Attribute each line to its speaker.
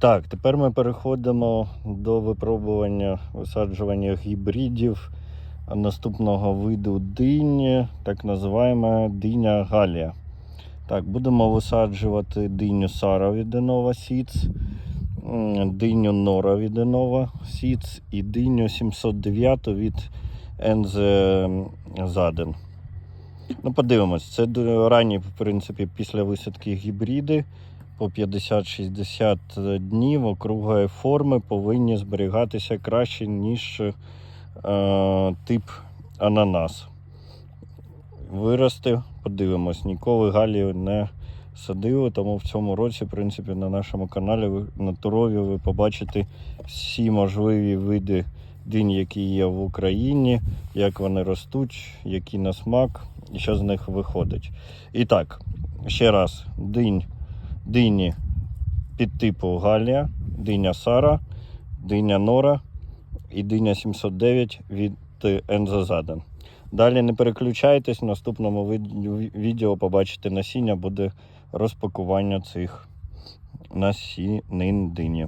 Speaker 1: Так, тепер ми переходимо до випробування висаджування гібридів наступного виду дині, так називаємо диня Галія. Так, будемо висаджувати диню Сара від м, диню Нора від Seeds і диню 709 від Ензе Заден. Ну, подивимось, це ранні, в принципі, після висадки гібриди по 50-60 днів округлої форми повинні зберігатися краще, ніж е, тип ананас. Вирости, подивимось, ніколи галію не садили, тому в цьому році, в принципі, на нашому каналі ви на Турові ви побачите всі можливі види динь, які є в Україні, як вони ростуть, які на смак і що з них виходить. І так, ще раз, динь, дині під типу Галія, диня Сара, диня Нора і диня 709 від Ензазаден. Далі не переключайтесь, в наступному відео побачите насіння, буде розпакування цих насінин дині.